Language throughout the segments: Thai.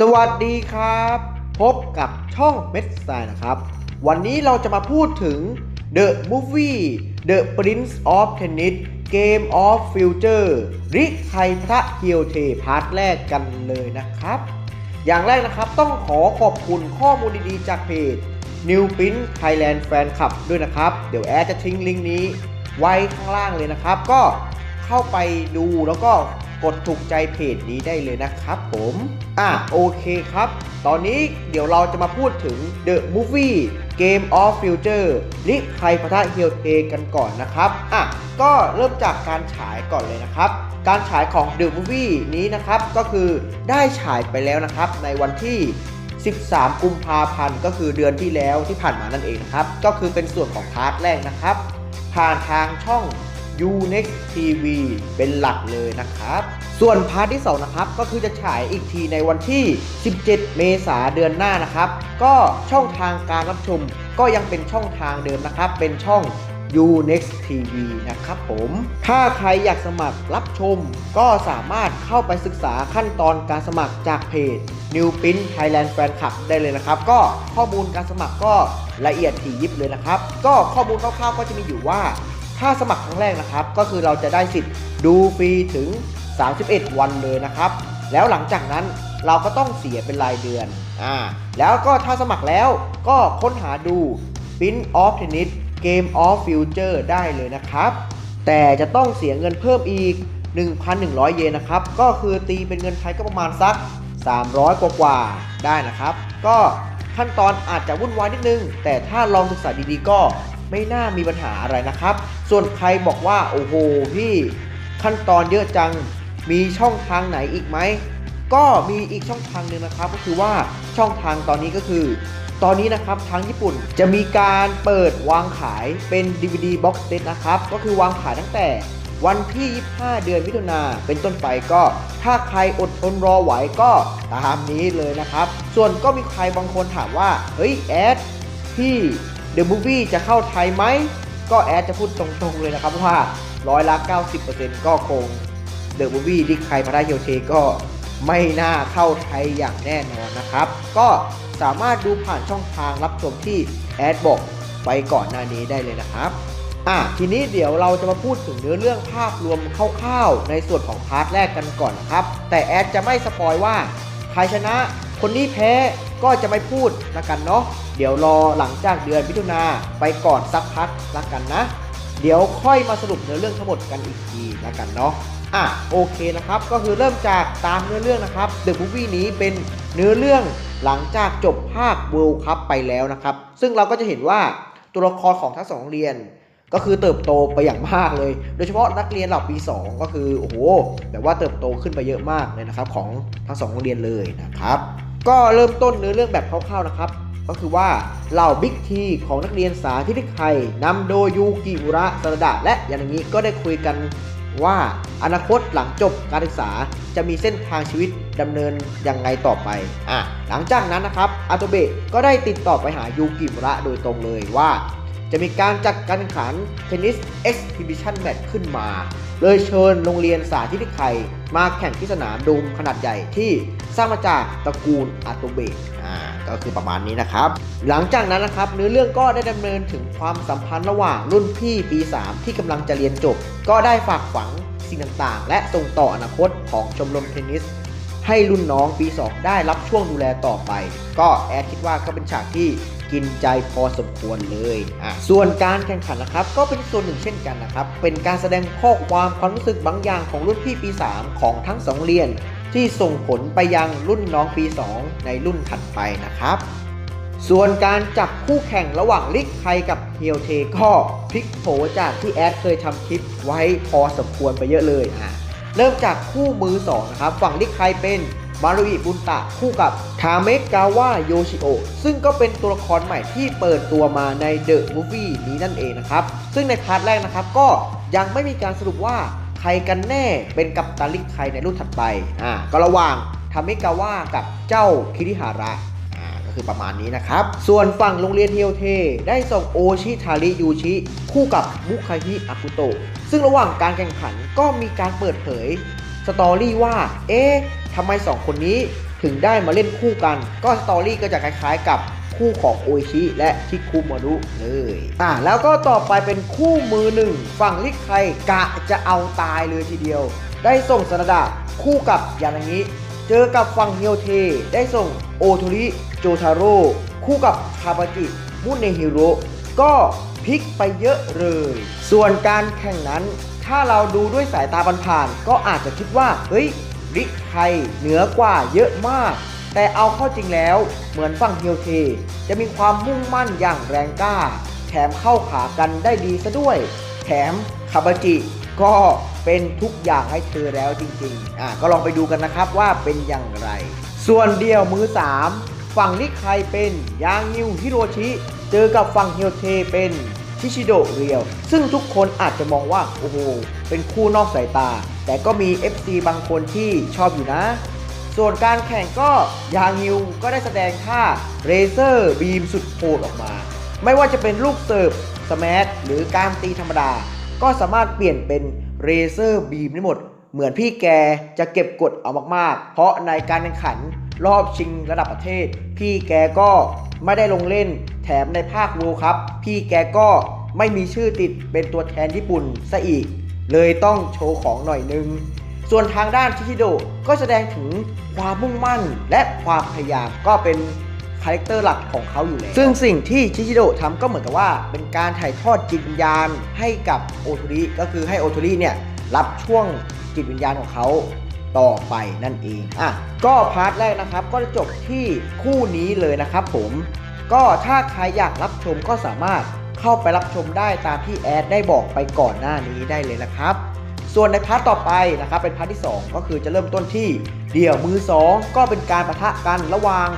สวัสดีครับ พบกับช่องเม็ดสายนะครับ วันนี้เราจะมาพูดถึง The Movie The Prince of Tennis Game of Future ริไทพระเฮียวเทพาร์ทแรกกันเลยนะครับ อย่างแรกนะครับต้องขอขอบคุณข้อมูลดีๆ จากเพจ New Print Thailand Fan Club ด้วยนะครับ เดี๋ยวแอดจะทิ้งลิงก์นี้ไว้ข้างล่างเลยนะครับ ก็เข้าไปดูแล้วก็ กดถูกใจเพจนี้ได้เลยนะครับผม อะโอเคครับ ตอนนี้เดี๋ยวเราจะมาพูดถึง The Movie Game of Future ลิใครพทะเฮียวเทกันก่อนนะครับ อะ ก็เริ่มจากการฉายก่อนเลยนะครับ การฉายของ The Movie นี้นะครับ ก็คือได้ฉายไปแล้วนะครับ ในวันที่ 13 กุมภาพันธ์ก็คือเดือนที่แล้วที่ผ่านมานั่นเองนะครับ ก็คือเป็นส่วนของพาร์ทแรกนะครับ ผ่านทางช่อง Unext TV เป็นหลักเลยนะครับ ส่วนพาร์ทที่ 2 นะครับ ก็คือจะฉายอีกทีในวันที่ 17 เมษาเดือนหน้านะครับ ก็ช่องทางการรับชม ก็ยังเป็นช่องทางเดิมนะครับ เป็นช่อง Unext TV นะครับผม ถ้าใครอยากสมัครรับชม ก็สามารถเข้าไปศึกษาขั้นตอนการสมัครจากเพจ New Pin Thailand Fan Club ได้เลยนะครับ ก็ข้อมูลการสมัครก็ละเอียดถี่ยิบเลยนะครับ ก็ข้อมูลคร่าวๆก็จะมีอยู่ว่า ถ้าสมัครครั้งแรกนะครับ ก็คือเราจะได้สิทธิ์ดูฟรีถึง 31 วันเลยนะครับ แล้วหลังจากนั้นเราก็ต้องเสียเป็นรายเดือน อ่า แล้วก็ถ้าสมัครแล้วก็ค้นหาดู Pin of Tennis Game of Future ได้เลยนะครับ แต่จะต้องเสียเงินเพิ่มอีก 1,100 เยนนะครับ ก็คือตีเป็นเงินไทยก็ประมาณสัก 300 กว่ากว่าได้นะครับ ก็ขั้นตอนอาจจะวุ่นวายนิดนึง แต่ถ้าลองศึกษาดีๆก็ ไม่น่ามีปัญหาอะไรนะครับ ส่วนใครบอกว่าโอ้โหพี่ขั้นตอนเยอะจังมีช่องทางไหนอีกไหมก็มีอีกช่องทางหนึ่งนะครับก็คือว่าช่องทางตอนนี้ก็คือ ตอนนี้นะครับทางญี่ปุ่นจะมีการเปิดวางขายเป็น DVD box set นะครับก็คือวางขายตั้งแต่วันที่ 25 เดือนมิถุนาเป็นต้นไปก็ ถ้าใครอดทนรอไหวก็ตามนี้เลยนะครับ ส่วนก็มีใครบางคนถามว่า เฮ้ยแอดพี่ The Movie จะเข้าไทยไหม ก็แอดจะพูดตรงๆเลยนะครับว่าร้อยละ90%ก็คงเดอะมูฟวี่ดิใครพระราเฮียวเทก็ไม่น่าเข้าไทยอย่างแน่นอนนะครับ ก็สามารถดูผ่านช่องทางรับชมที่แอดบอกไปก่อนหน้านี้ได้เลยนะครับอะทีนี้เดี๋ยวเราจะมาพูดถึงเนื้อเรื่องภาพรวมคร่าวๆ ในส่วนของพาร์ทแรกกันก่อนนะครับ แต่แอดจะไม่สปอยว่าใครชนะ คนนี้แพ้ก็จะไม่พูดละกันเนาะ เดี๋ยวรอหลังจากเดือนมิถุนาไปก่อนสักพักละกันนะ เดี๋ยวค่อยมาสรุปเนื้อเรื่องทั้งหมดกันอีกทีละกันเนาะอะโอเคนะครับ ก็คือเริ่มจากตามเนื้อเรื่องนะครับ The Movie นี้เป็นเนื้อเรื่องหลังจากจบภาค World Cup ไปแล้วนะครับ ซึ่งเราก็จะเห็นว่าตัวละครของทั้งสองโรงเรียน ก็คือเติบโตไปอย่างมากเลย โดยเฉพาะนักเรียนเหล่าปี 2 ก็คือโอ้โหแบบว่าเติบโตขึ้นไปเยอะมากเลยนะครับของทั้งสองโรงเรียนเลยนะครับก็เริ่มต้นเนื้อเรื่องแบบคร่าวๆนะครับ ก็คือว่าเหล่าบิ๊กทีของนักเรียนสาธิตไทยนำโดยยูกิอุระสระดะและอย่างนี้ก็ได้คุยกันว่าอนาคตหลังจบการศึกษาจะมีเส้นทางชีวิตดำเนินยังไงต่อไปอะหลังจากนั้นนะครับอาโตเบะก็ได้ติดต่อไปหายูกิอุระโดยตรงเลยว่า จะมีการจัดการแข่งขันเทนนิสเอ็กซ์พิบิชันแมตช์ขึ้นมา เลยเชิญโรงเรียนสาธิตไทยมาแข่งที่สนามโดมขนาดใหญ่ที่สร้างมาจากตระกูลอาโตเบะอ่าก็คือประมาณนี้นะครับ หลังจากนั้นนะครับเนื้อเรื่องก็ได้ดำเนินถึงความสัมพันธ์ระหว่างรุ่นพี่ปี 3 ที่กำลังจะเรียนจบ ก็ได้ฝากฝังสิ่งต่างๆ และส่งต่ออนาคตของชมรมเทนนิสให้รุ่นน้องปี 2 ได้รับช่วงดูแลต่อไป ก็แอดคิดว่าก็เป็นฉากที่ กินใจพอสมควรเลยอะส่วนการแข่งขันนะครับ ก็เป็นส่วนหนึ่งเช่นกันนะครับ เป็นการแสดงข้อความความรู้สึกบางอย่างของรุ่นพี่ปี 3 ของทั้งสองเรียน ที่ส่งผลไปยังรุ่นน้องปี 2 ในรุ่นถัดไปนะครับส่วนการจับคู่แข่งระหว่างลิกไทยกับเฮียวเทก็พลิกโผจากที่แอดเคยทำคลิปไว้พอสมควรไปเยอะเลยอะเริ่มจากคู่มือ2นะครับฝั่งลิกไคเป็น มารุอิบุนตะคู่กับทาเมกาวะโยชิโอซึ่งก็เป็นตัวละครใหม่ที่เปิดตัวมาในเดอะมูฟวี่นี้นั่นเองนะครับ ซึ่งในพาร์ทแรกนะครับก็ยังไม่มีการสรุปว่าใครกันแน่เป็นกัปตันลิกไคในรุ่นถัดไปอ่าก็ระหว่างทาเมกาวะกับเจ้าคิริฮาระอ่าก็คือประมาณนี้นะครับ ส่วนฝั่งโรงเรียนเฮียวเท ได้ส่งโอชิทาริยูชิ คู่กับมุคาฮิอากุโตะซึ่งระหว่างการแข่งขันก็มีการเปิดเผย สตอรี่ว่า เอ๊ะ ทำไมสองคนนี้ถึงได้มาเล่นคู่กัน ก็สตอรี่ก็จะคล้ายๆกับคู่ของโอชิและทิคุมารุเลย อะแล้วก็ต่อไปเป็นคู่มือหนึ่งฝั่งลิกไคกะจะเอาตายเลยทีเดียว ได้ส่งสนาดะคู่กับยานางิเจอกับฝั่งเฮียวเท ได้ส่งโอโทริโจทาโร่คู่กับคาบาจิมุเนฮิโร่ก็พลิกไปเยอะเลย ส่วนการแข่งนั้น ถ้าเราดูด้วยสายตาผ่านๆก็อาจจะคิดว่า เฮ้ย ริกไทยเหนือกว่าเยอะมาก แต่เอาเข้าจริงแล้วเหมือนฝั่งเฮียวเท จะมีความมุ่งมั่นอย่างแรงกล้า แถมเข้าขากันได้ดีซะด้วย แถมคาบาจิก็เป็นทุกอย่างให้เธอแล้วจริงๆ อะก็ลองไปดูกันนะครับว่าเป็นอย่างไร ส่วนเดียวมือ 3 ฝั่งนิกไคเป็นยางนิวฮิโรชิ เจอกับฝั่งเฮียวเทเป็น ชิชิโดเรียว ซึ่งทุกคนอาจจะมองว่า โอ้โห เป็นคู่นอกสายตา แต่ก็มี FC บางคนที่ชอบอยู่นะ ส่วนการแข่งก็ยางนิวก็ได้แสดงท่าเรเซอร์บีมสุดโหดออกมา ไม่ว่าจะเป็นลูกเสิร์ฟสแมทหรือการตีธรรมดา ก็สามารถเปลี่ยนเป็นเรเซอร์บีมได้หมด เหมือนพี่แกจะเก็บกดเอามากๆ เพราะในการแข่งขันรอบชิงระดับประเทศ พี่แกก็ไม่ได้ลงเล่น แถมในภาคเวิลด์คัพพี่แกก็ไม่มีชื่อติดเป็นตัวแทนญี่ปุ่นซะอีก เลยต้องโชว์ของหน่อยนึง ส่วนทางด้านชิชิโดะก็แสดงถึงความมุ่งมั่นและความพยายามก็เป็นคาแรคเตอร์หลักของเขาอยู่แล้ว ซึ่งสิ่งที่ชิชิโดะทำก็เหมือนกับว่า เป็นการถ่ายทอดจิตวิญญาณให้กับโอโทริก็คือให้โอโทริเนี่ยรับช่วงจิตวิญญาณของเขาต่อไปนั่นเอง อะ ก็พาร์ทแรกนะครับ ก็จะจบที่คู่นี้เลยนะครับผม ก็ถ้าใครอยากรับชมก็สามารถเข้าไปรับชมได้ตามที่แอดได้บอกไปก่อนหน้านี้ได้เลยนะครับ ส่วนในพาร์ทต่อไปนะครับเป็นพาร์ทที่ 2 ก็คือจะเริ่มต้นที่เดี่ยวมือ 2 ก็เป็นการประทะกันระหว่าง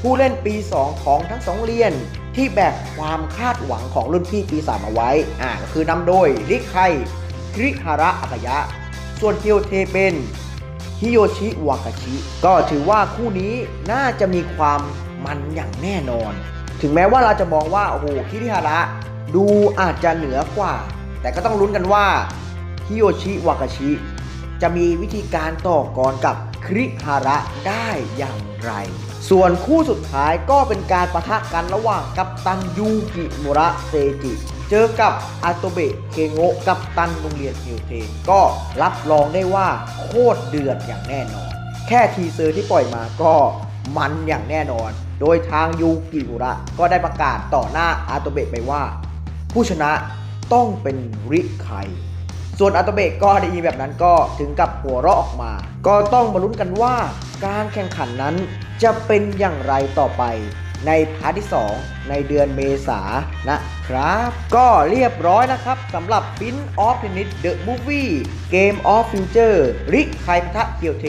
ผู้เล่นปี 2 ของทั้ง 2 เรียน ที่แบกความคาดหวังของรุ่นพี่ปี 3 เอาไว้อ่าก็คือนำโดยริไคริฮาระอากยะ ส่วนเคียวเทเป็นฮิโยชิวากาชิ ก็ถือว่าคู่นี้น่าจะมีความ มันอย่างแน่นอน ถึงแม้ว่าเราจะมองว่า โอ้โห คิริฮาระดูอาจจะเหนือกว่า แต่ก็ต้องลุ้นกันว่าฮิโยชิวากาชิ จะมีวิธีการต่อกรกับคริฮาระได้อย่างไร ส่วนคู่สุดท้ายก็เป็นการประทะกันระหว่างกัปตันยูกิมุระเซจิ เจอกับอาโตเบะเคโงะกัปตันโรงเรียนเฮลเทนก็รับรองได้ว่าโคตรเดือดอย่างแน่นอน แค่ทีเซอร์ที่ปล่อยมาก็มันอย่างแน่นอน โดยทางยูกิมุระก็ได้ประกาศต่อหน้าอาโตเบะไปว่า ผู้ชนะต้องเป็นริไคส่วนอัตโตเบะก็ได้ยินแบบนั้นก็ถึงกับหัวเราะออกมา ก็ต้องมาลุ้นกันว่าการแข่งขันนั้นจะเป็นอย่างไรต่อไปในพาร์ทที่ 2 ในเดือนเมษานะครับ ก็เรียบร้อยนะครับสำหรับ Fin of Tennis The Movie Game of Future ริกไคพทะเคียวเท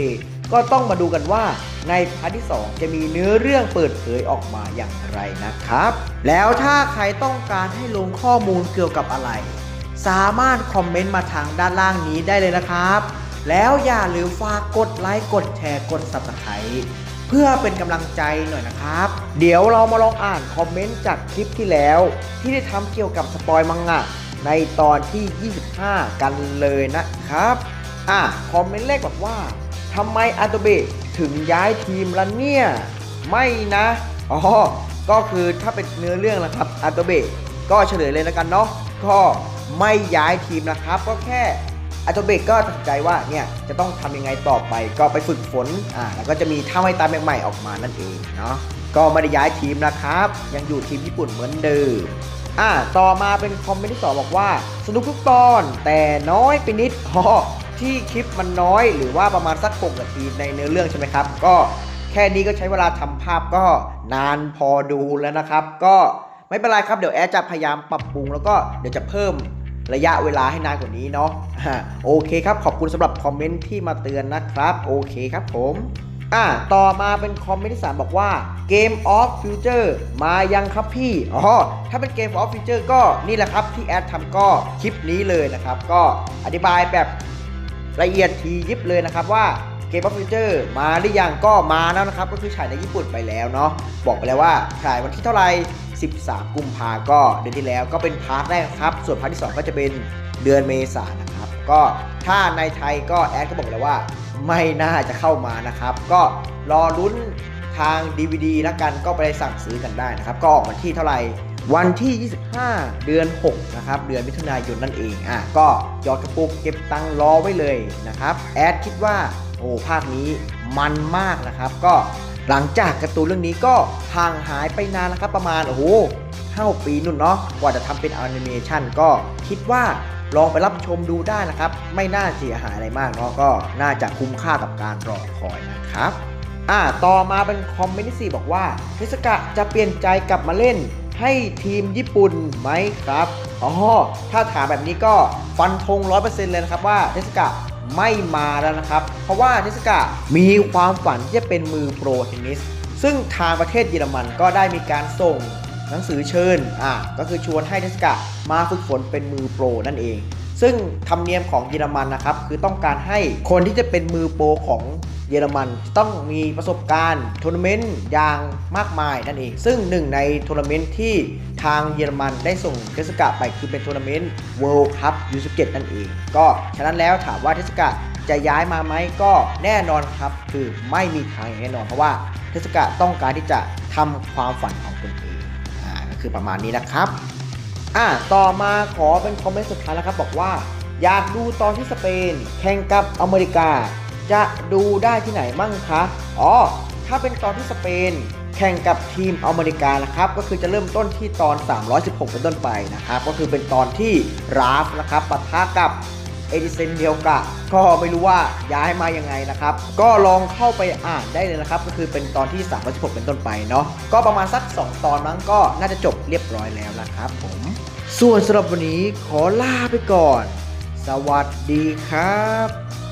ก็ต้องมาดูกันว่าในพาร์ทที่ 2 จะมีเนื้อเรื่องเปิดเผยออกมาอย่างไรนะครับ แล้วถ้าใครต้องการให้ลงข้อมูลเกี่ยวกับอะไร สามารถคอมเมนต์มาทางด้านล่างนี้ได้เลยนะครับ แล้วอย่าลืมฝากกดไลค์กดแชร์กด Subscribe เพื่อเป็นกำลังใจหน่อยนะครับ เดี๋ยวเรามาลองอ่านคอมเมนต์จากคลิปที่แล้ว ที่ได้ทำเกี่ยวกับสปอยมังงะในตอนที่ 25 กันเลยนะครับ อะ คอมเมนต์แรกบอกว่า ทำไมอาโตเบะถึงย้ายทีมละเนี่ย ไม่นะ อ๋อ ก็คือถ้าเป็นเนื้อเรื่องนะครับอาโตเบะก็เฉลยเลยแล้วกันเนาะ ก็ไม่ย้ายทีมนะครับ ก็แค่อาโตเบะก็ตัดใจว่าเนี่ยจะต้องทำยังไงต่อไป ก็ไปฝึกฝน อ่า แล้วก็จะมีท่าไม้ตามใหม่ๆออกมานั่นเองเนาะ ก็ไม่ได้ย้ายทีมนะครับ ยังอยู่ทีมญี่ปุ่นเหมือนเดิมอ่า ต่อมาเป็นคอมเมนต์ที่สองบอกว่า สนุกทุกตอนแต่น้อยไปนิดอ๋อ ที่คลิปมันน้อยหรือว่าประมาณสัก6นาทีในเนื้อเรื่องใช่ไหมครับ ก็แค่นี้ก็ใช้เวลาทำภาพก็นานพอดูแล้วนะครับ ก็ไม่เป็นไรครับเดี๋ยวแอดจะพยายามปรับปรุงแล้วก็เดี๋ยวจะเพิ่มระยะเวลาให้นานกว่านี้เนาะโอเคครับ ขอบคุณสำหรับคอมเมนต์ที่มาเตือนนะครับ โอเคครับผมอ่าต่อมาเป็นคอมเมนต์ที่3บอกว่า Game of Future มายังครับพี่อ๋อถ้าเป็น Game of Future ก็นี่แหละครับที่แอดทำก็คลิปนี้เลยนะครับ ก็อธิบายแบบ ละเอียดทียิบเลยนะครับว่า Game of Future มาหรือยังก็มาแล้วนะครับ ก็คือฉายในญี่ปุ่นไปแล้วเนาะบอกไปแล้วว่าฉายวันที่เท่าไหร่ 13 กุมภาก็เดือนที่แล้วก็เป็นพาร์ทแรกครับ ส่วนพาร์ทที่ 2 ก็จะเป็นเดือนเมษายนนะครับ ก็ถ้าในไทยก็แอดก็บอกเลยว่า ไม่น่าจะเข้ามานะครับ ก็รอลุ้นทาง DVD แล้วกันก็ไปสั่งซื้อกันได้นะครับ ก็ออกวันที่เท่าไหร่ วันที่ 25 เดือน 6 นะครับ เดือนมิถุนายนนั่นเอง อะ ก็ยอดกระปุกเก็บตังค์รอไว้เลยนะครับ แอดคิดว่า โอ้ภาคนี้มันมากนะครับ ก็หลังจากการ์ตูนเรื่องนี้ก็ห่างหายไปนานนะครับ ประมาณ โอ้โหห้าปีนุ่นเนาะ กว่าจะทำเป็นแอนิเมชันก็คิดว่าลองไปรับชมดูได้นะครับ ไม่น่าเสียหายอะไรมากเนาะ ก็น่าจะคุ้มค่ากับการรอคอยนะครับ อ่า ต่อมาเป็นคอมเมนต์ที่4บอกว่าเทสกะจะเปลี่ยนใจกลับมาเล่น ให้ทีมญี่ปุ่นไหมครับอ๋อถ้าถามแบบนี้ก็ฟันธง 100%เลยนะครับว่าเทสกะไม่มาแล้วนะครับ เพราะว่าเทสกะมีความฝันที่จะเป็นมือโปรเทนนิส ซึ่งทางประเทศเยอรมันก็ได้มีการส่งหนังสือเชิญ อ่าก็คือชวนให้เทสกะมาฝึกฝนเป็นมือโปรนั่นเอง ซึ่งธรรมเนียมของเยอรมันนะครับ คือต้องการให้คนที่จะเป็นมือโปรของ เยอรมันต้องมีประสบการณ์ทัวร์นาเมนต์อย่างมากมายนั่นเอง ซึ่งหนึ่งในทัวร์นาเมนต์ที่ทางเยอรมันได้ส่งเทสกะไปคือเป็นทัวร์นาเมนต์ World Cup U17 นั่นเอง ก็ฉะนั้นแล้วถามว่าเทสกะจะย้ายมาไหมก็แน่นอนครับ คือไม่มีทางแน่นอนเพราะว่าเทสกะต้องการที่จะทำความฝันของตนเองอ่าก็คือประมาณนี้นะครับอะต่อมาขอเป็นคอมเมนต์สุดท้ายแล้วครับ บอกว่า อยากดูตอนที่สเปน แข่งกับอเมริกา จะดูได้ที่ไหนมั่งคะ อ๋อ ถ้าเป็นตอนที่สเปน แข่งกับทีมอเมริกานะครับ ก็คือจะเริ่มต้นที่ตอน 316 เป็นต้นไปนะครับ ก็คือเป็นตอนที่ราฟนะครับปะทะกับเอดิเซนเดียวกะก็ไม่รู้ว่าย้ายมายังไงนะครับ ก็ลองเข้าไปอ่านได้เลยนะครับ ก็คือเป็นตอนที่316เป็นต้นไปเนาะก็ประมาณสัก 2 ตอนมั้งก็น่าจะจบเรียบร้อยแล้วนะครับผม ส่วนสำหรับวันนี้ขอลาไปก่อน สวัสดีครับ